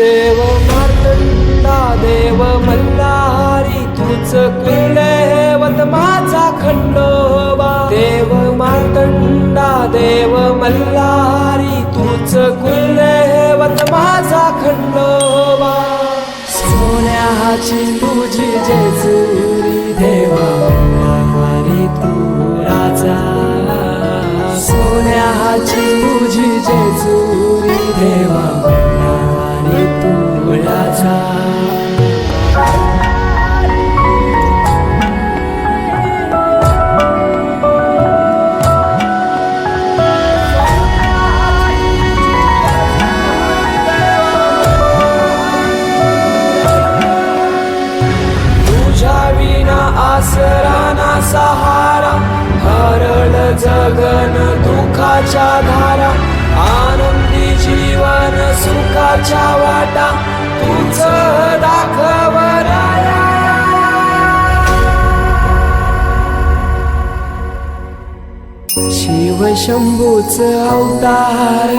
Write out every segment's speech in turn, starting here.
देव मार्तंडा देव मल्लारी तूच क्रीडे वत माझा खंडोबा. देव मार्तंडा देव मल्लारी तूच कुल्ले वत माझा खंडोबा. सोन्याची तुझी जेजुरी गगन दुखाच्या धारा आनंदी जीवन सुखाच्या वाटा तुझ दाखव शिव शंभूच अवतार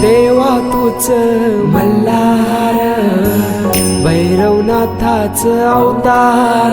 देवा तूच मल्हार भैरवनाथाच अवतार.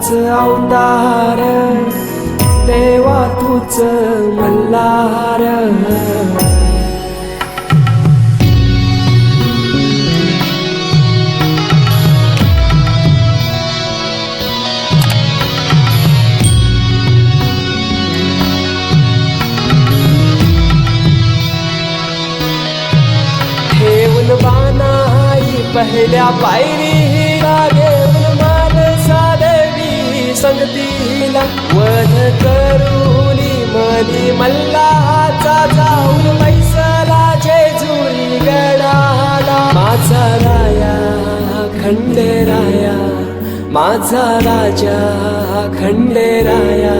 भैरवनाथाच अवतार देवा तूच मल्हार. पहिल्या पायरी संगतीला वध करून मनी मल्लाचा जाऊन मैसला जेजुरी गडाला. माझा राया खंडेराया माझा राजा खंडेराया